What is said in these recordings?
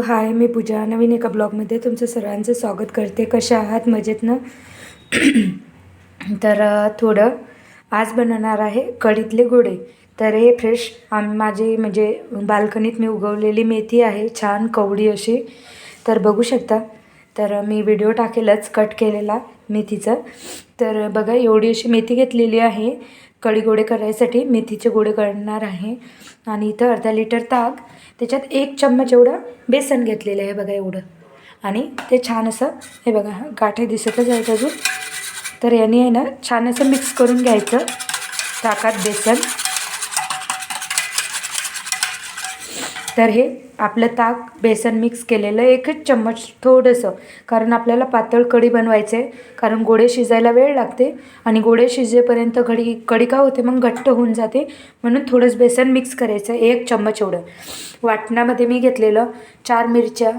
हाय मी पूजा. नवीन एका ब्लॉगमध्ये तुमचं सर्वांचं स्वागत करते. कशा आहात? मजेत ना? तर थोडं आज बनवणार आहे कढीतले गोडे. तर हे फ्रेश आम माझे म्हणजे बाल्कनीत मी उगवलेली मेथी आहे. छान कवडी अशी. तर बघू शकता. तर मी व्हिडिओ टाकेलच कट केलेला मेथीचं. तर बघा एवढी अशी मेथी घेतलेली आहे. कढी गोडे करायसाठी मेथीचे गोडे करणार आहे. आणि इथं अर्धा लिटर ताक त्याच्यात एक चम्मच एवढं बेसन घेतलेलं आहे बघा एवढं. आणि ते छान असं हे बघा गाठे दिसतच आहेत अजून. तर याने आहे ना छान असं मिक्स करून घ्यायचं ताकात बेसन. तर हे आपलं ताक बेसन मिक्स केलेलं एकच चम्मच थोडंसं. कारण आपल्याला पातळ कढी बनवायचं आहे. कारण गोडे शिजायला वेळ लागते. आणि गोडे शिजेपर्यंत कढी कढी का होते? मग घट्ट होऊन जाते. म्हणून थोडंसं बेसन मिक्स करायचं एक चम्मच एवढं. वाटणामध्ये मी घेतलेलं चार मिरच्या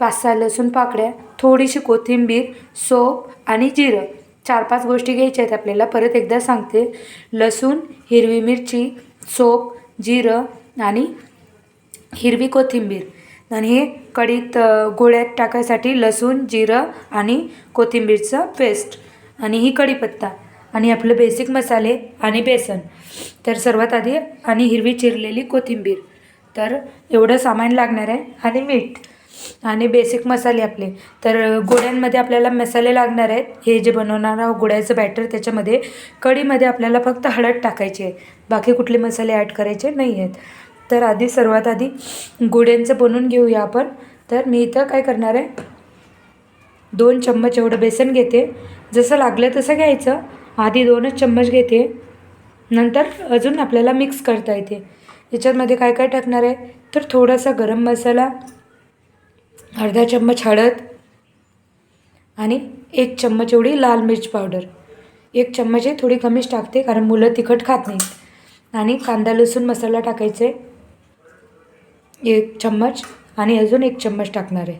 पाच सहा लसूण पाकड्या थोडीशी कोथिंबीर सोप आणि जिरं. चार पाच गोष्टी घ्यायच्या आहेत आपल्याला. परत एकदा सांगते. लसूण हिरवी मिरची सोप जिरं आणि हिरवी कोथिंबीर. आणि हे कढीत गोळ्यात टाकायसाठी लसूण जिरं आणि कोथिंबीरचं पेस्ट. आणि ही कढीपत्ता. आणि आपलं बेसिक मसाले आणि बेसन. तर सर्वात आधी आणि हिरवी चिरलेली कोथिंबीर. तर एवढं सामान लागणार आहे आणि मीठ. आणि बेसिक मसाले आपले. तर गोड्यांमध्ये आपल्याला मसाले लागणार आहेत. हे जे बनवणार आहोत गोळ्याचं बॅटर त्याच्यामध्ये कढीमध्ये आपल्याला फक्त हळद टाकायची आहे. बाकी कुठले मसाले ॲड करायचे नाही आहेत तर आधी सर्वात आधी गुड्यांचं बनवून घेऊया आपण. तर मी इथं काय करणार आहे? दोन चम्मच एवढं बेसन घेते. जसं लागलं तसं घ्यायचं. आधी दोनच चम्मच घेते. नंतर अजून आपल्याला मिक्स करता येते. याच्यामध्ये काय काय टाकणार आहे? तर थोडासा गरम मसाला अर्धा चम्मच हळद आणि एक चम्मच एवढी लाल मिरची पावडर. एक चम्मच आहे थोडी कमीच टाकते कारण मुलं तिखट खात नाहीत. आणि कांदा लसूण मसाला टाकायचे. एक चम्मच आणि अजून एक चम्मच टाकणार आहे.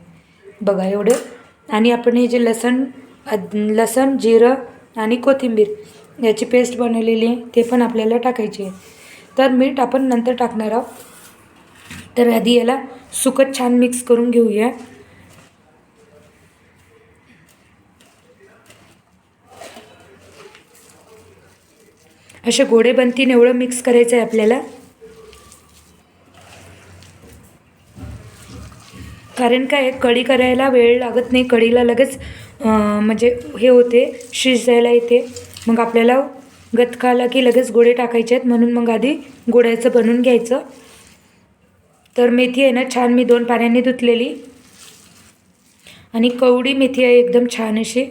बघा एवढं. आणि आपण हे जे लसण लसण जिरं आणि कोथिंबीर याची पेस्ट बनवलेली आहे ते पण आपल्याला टाकायची आहे. तर मीठ आपण नंतर टाकणार आहोत. तर आधी याला सुकत छान मिक्स करून घेऊया. असे गोडे बनतीन एवढं मिक्स करायचं आहे आपल्याला. कारण काय कढी करायला वेळ लागत नाही कढीला लगेच म्हणजे हे होते शिजायला येते. मग आपल्याला गतका आला की लगेच गोळे टाकायचे आहेत म्हणून मग आधी गोड्याचं बनवून घ्यायचं. तर मेथी आहे ना छान मी दोन पाण्याने धुतलेली. आणि कवडी मेथी आहे एकदम छान अशी.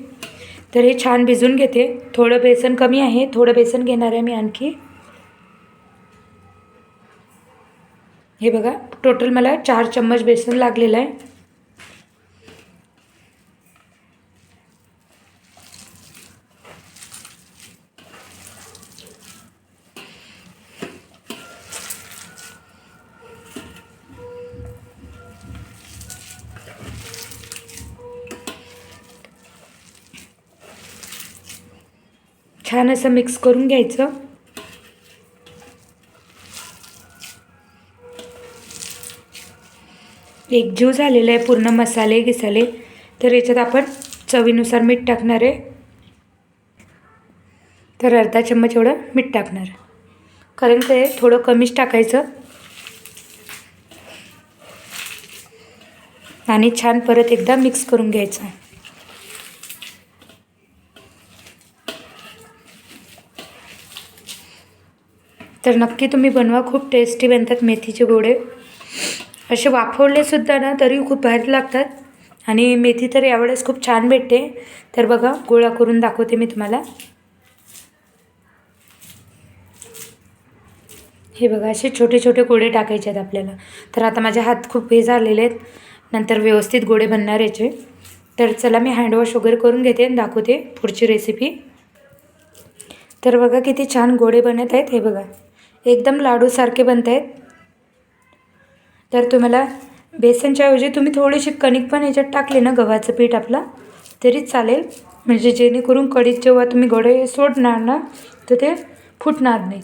तर हे छान भिजून घेते. थोडं बेसन कमी आहे थोडं बेसन घेणार आहे मी आणखी. हे बघा टोटल मला चार चम्मच बेसन लागलेलं आहे. छान असं मिक्स करून घ्यायचं. एकजीव झालेला आहे पूर्ण मसाले गिसाले. तर याच्यात आपण चवीनुसार मीठ टाकणार आहे. तर अर्धा चम्मच एवढं मीठ टाकणार. कारण ते थोडं कमीच टाकायचं. आणि छान परत एकदा मिक्स करून घ्यायचं. तर नक्की तुम्ही बनवा खूप टेस्टी बनतात मेथीचे गोडे. असे वाफवलेसुद्धा ना तरी खूप भारी लागतात. आणि मेथी तर यावेळेस खूप छान भेटते. तर बघा गोळा करून दाखवते मी तुम्हाला. हे बघा असे छोटे छोटे गोळे टाकायचे आहेत आपल्याला. तर आता माझे हात खूप हे झालेले आहेत. नंतर व्यवस्थित गोळे बनणार याचे. तर चला मी हँडवॉश वगैरे करून घेते आणि दाखवते पुढची रेसिपी तर बघा किती छान गोळे बनत आहेत. हे बघा एकदम लाडूसारखे बनत आहेत. तर तुम्हाला बेसनच्या ऐवजी तुम्ही थोडीशी कणिक पण याच्यात टाकले ना गव्हाचं पीठ आपलं तरी चालेल. म्हणजे जेणेकरून कढीत जेव्हा तुम्ही गोळे सोडणार ना तर ते फुटणार नाही.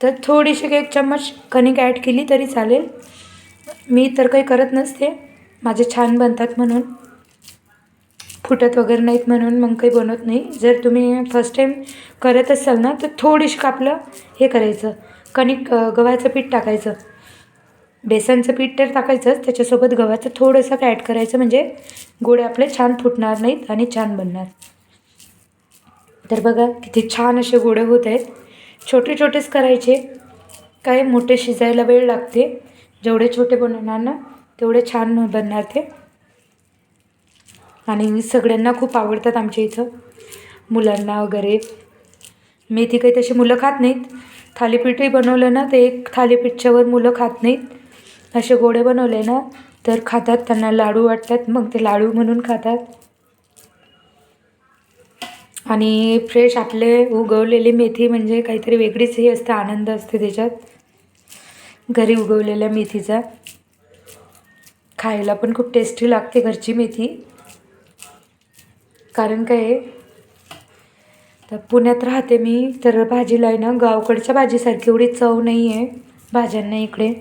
तर थोडीशी एक चम्मच कणिक ॲड केली तरी चालेल. मी तर काही करत नसते. माझे छान बनतात म्हणून. फुटत वगैरे नाहीत म्हणून मग काही बनवत नाही. जर तुम्ही फर्स्ट टाईम करत असाल ना तर थोडीशी आपलं हे करायचं. कणिक गव्हाचं पीठ टाकायचं. बेसनचं पीठ तर टाकायचंच त्याच्यासोबत गव्हाचं थोडंसं ॲड करायचं म्हणजे गोळे आपले छान फुटणार नाहीत आणि छान बनणार. तर बघा किती छान असे गोळे होत आहेत. छोटे छोटेच करायचे. काय मोठे शिजायला वेळ लागते. जेवढे छोटे बनवणार ना तेवढे छान बनणार ते. आणि सगळ्यांना खूप आवडतात आमच्या इथं. मुलांना वगैरे. मेथी काही तशी मुलं खात नाहीत. थालीपीठही बनवलं ना ते एक थालीपीठच्यावर मुलं खात नाहीत. असे गोडे बनवले ना तर खातात त्यांना लाडू वाटतात. मग ते लाडू म्हणून खातात. आणि फ्रेश आपले उगवलेली मेथी म्हणजे काहीतरी वेगळीच हे असते आनंद असते त्याच्यात. घरी उगवलेल्या मेथीचा. खायला पण खूप टेस्टी लागते घरची मेथी. कारण काय आहे, तर पुण्यात राहते मी तर भाजीला आहे ना गावकडच्या भाजीसारखी एवढी चव नाही आहे भाज्यांना इकडे.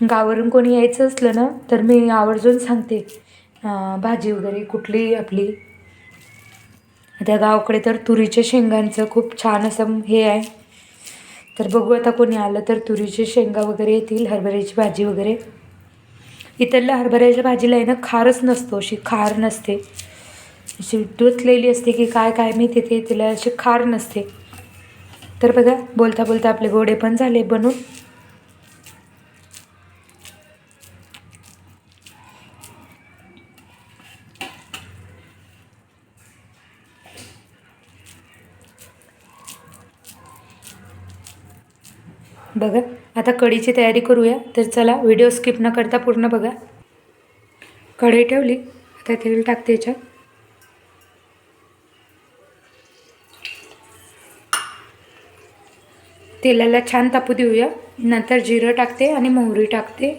गावावरून कोणी यायचं असलं ना तर मी आवर्जून सांगते. भाजी वगैरे कुठली आपली? त्या गावाकडे तर तुरीच्या शेंगांचं खूप छान असं हे आहे. तर बघू आता कोणी आलं तर तुरीचे शेंगा वगैरे येतील हरभऱ्याची भाजी वगैरे. इथल्या हरभऱ्याच्या भाजीला आहे ना खारच नसतो अशी खार नसते. अशी टोचलेली असते की काय काय मी तिथे तिला अशी खार नसते. तर बघा बोलता बोलता आपले गोडे पण झाले बनून. बघा. आता कढीची तयारी करूया. तर चला व्हिडिओ स्किप न करता पूर्ण बघा. कढई ठेवली. आता तेल टाकते याच्यात. तेलाला छान तापू देऊया. नंतर जिरं टाकते आणि मोहरी टाकते.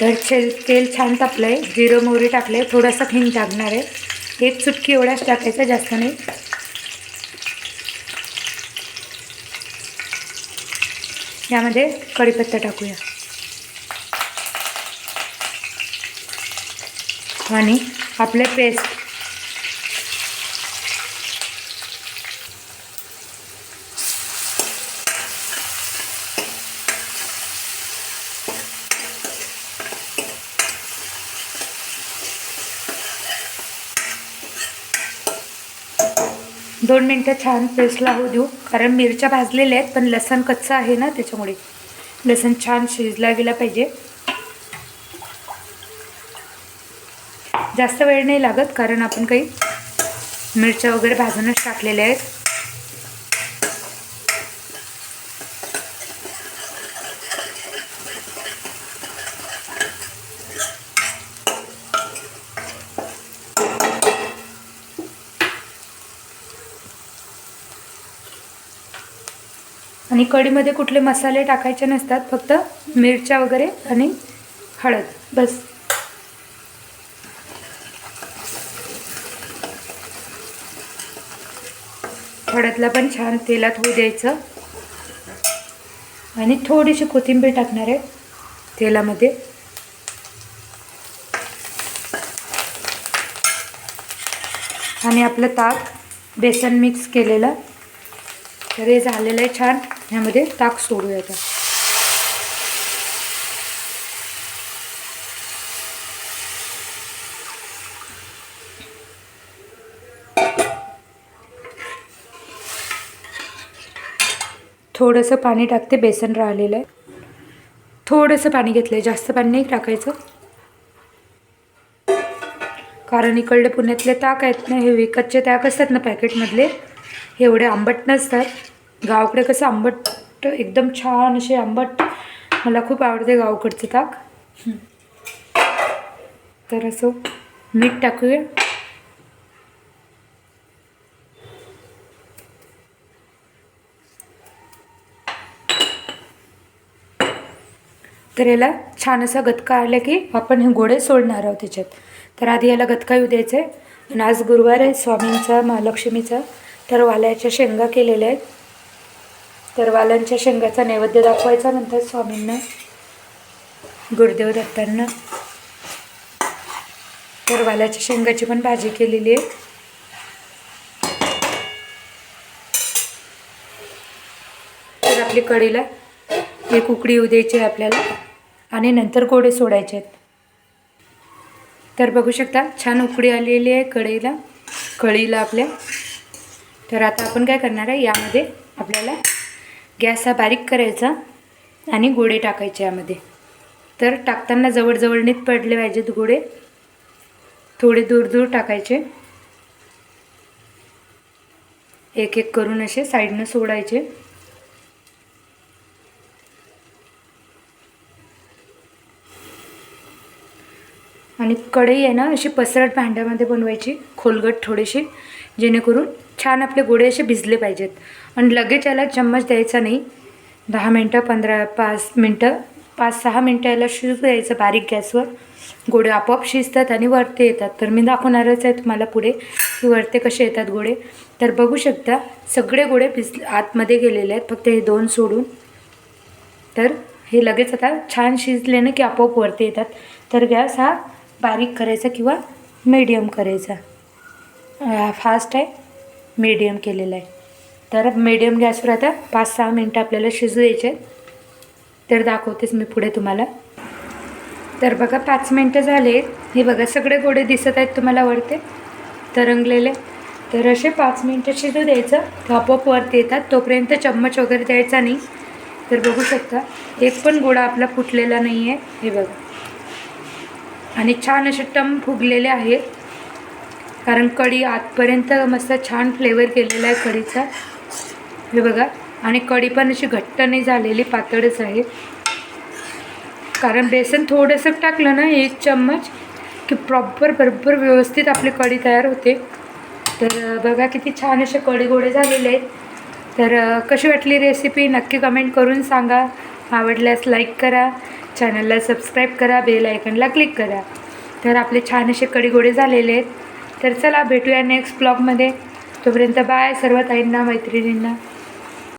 तर छेल तेल छान तापलं आहे जिरं मोहरी टाकलं आहे थोडासा हिंग टाकणार आहे. एक चुटकी एवढ्याच टाकायचा जास्त नाही. यामध्ये कढीपत्ता टाकूया. आणि आपले पेस्ट दोन मिनटं छान पेस्टला होऊ देऊ. कारण मिरच्या भाजलेल्या आहेत पण लसण कच्चं आहे ना त्याच्यामुळे. लसण छान शिजला गेला पाहिजे. जास्त वेळ नाही लागत कारण आपण काही मिरच्या वगैरे भाजूनच टाकलेल्या आहेत. आणि कढीमध्ये कुठले मसाले टाकायचे नसतात फक्त मिरच्या वगैरे आणि हळद. बस. हळदला पण छान तेलात होऊ द्यायचं. आणि थोडीशी कोथिंबीर टाकणार आहे तेलामध्ये. आणि आपलं ताक बेसन मिक्स केलेलं. तर हे झालेलं आहे छान. ह्यामध्ये ताक सोडूया आता. थोडंसं पाणी टाकते बेसन राहिलेलं आहे. थोडंसं पाणी घेतलं आहे जास्त पाणी नाही टाकायचं. कारण इकडले पुण्यातले ताक आहेत ना हे विकतचे ताक असतात ना पॅकेटमधले हे एवढे आंबट नसतात. गावाकडे कसं आंबट एकदम छान असे आंबट. मला खूप आवडते गावाकडचे ताक. तर असं मीठ टाकूया. तर याला छान असा गतका आला की आपण हे गोडे सोडणार आहोत त्याच्यात. तर आधी याला गतका येऊ द्यायचं. आहे आणि आज गुरुवार आहे स्वामींचा महालक्ष्मीचा. तर वाल्याच्या शेंगा केलेल्या आहेत. तर वालांच्या शेंगाचा नैवेद्य दाखवायचा नंतर स्वामींना गुरुदेव दत्तांना. तर वालाच्या शेंगाची पण भाजी केलेली आहे. तर आपली कढीला एक उकडी येऊ द्यायची आहे आपल्याला आणि नंतर गोडे सोडायचे आहेत. तर बघू शकता छान उकडी आलेली आहे कढईला कढीला आपल्या. तर आता आपण काय करणार आहे? यामध्ये आपल्याला गॅस हा बारीक करायचा आणि गोडे टाकायचे यामध्ये. तर टाकताना जवळजवळ नीट पडले पाहिजेत गोडे थोडे दूर दूर टाकायचे. एक एक करून असे साईडनं सोडायचे. आणि कढई आहे ना अशी पसरट भांड्यामध्ये बनवायची खोलगट थोडीशी जेणेकरून छान आपले गोडे असे भिजले पाहिजेत. आणि लगेच याला चम्मच द्यायचा नाही. दहा मिनटं पंधरा पाच मिनटं पाच सहा मिनटं याला शिजू द्यायचं बारीक गॅसवर. गोडे आपोआप शिजतात आणि वरते येतात. तर मी दाखवणारच आहे तुम्हाला पुढे की वरते कसे येतात गोडे तर बघू शकता सगळे गोडे भिज आतमध्ये गेलेले आहेत. फक्त हे दोन सोडून. तर हे लगेच आता छान शिजले ना की आपोआप वरती येतात. तर गॅस हा बारीक करायचा किंवा मीडियम करायचा. फास्ट आहे. मीडियम केलेलं आहे. तर मीडियम गॅसवर आता पाच सहा मिनटं आपल्याला शिजू द्यायचे तर दाखवतेच मी पुढे तुम्हाला. तर बघा पाच मिनटं झाले हे बघा सगळे गोडे दिसत आहेत तुम्हाला वरते. तरंगलेले. तर असे पाच मिनटं शिजू द्यायचं. तर आपोआप वरती येतात. तोपर्यंत चम्मच वगैरे द्यायचा नाही. तर बघू शकता एक पण गोळा आपला फुटलेला नाही आहे हे बघा. आणि छान असे टम फुगलेले आहेत. कारण कढी आतपर्यंत मस्त छान फ्लेवर केलेला आहे कढीचा. हे बघा. आणि कढी पण अशी घट्ट नाही झालेली पातळच आहे. कारण बेसन थोडंसं टाकलं ना एक चम्मच की प्रॉपर बरोबर व्यवस्थित आपली कढी तयार होते. तर बघा किती छान असे कढी गोडे झालेले आहेत. तर कशी वाटली रेसिपी नक्की कमेंट करून सांगा. आवडल्यास लाईक करा. चॅनलला सबस्क्राईब करा. बेल आयकनला क्लिक करा. तर आपले छान असे कढी गोडे झालेले आहेत. तर चला भेटूया नेक्स्ट ब्लॉगमध्ये तोपर्यंत बाय सर्व ताईंना मैत्रिणींना.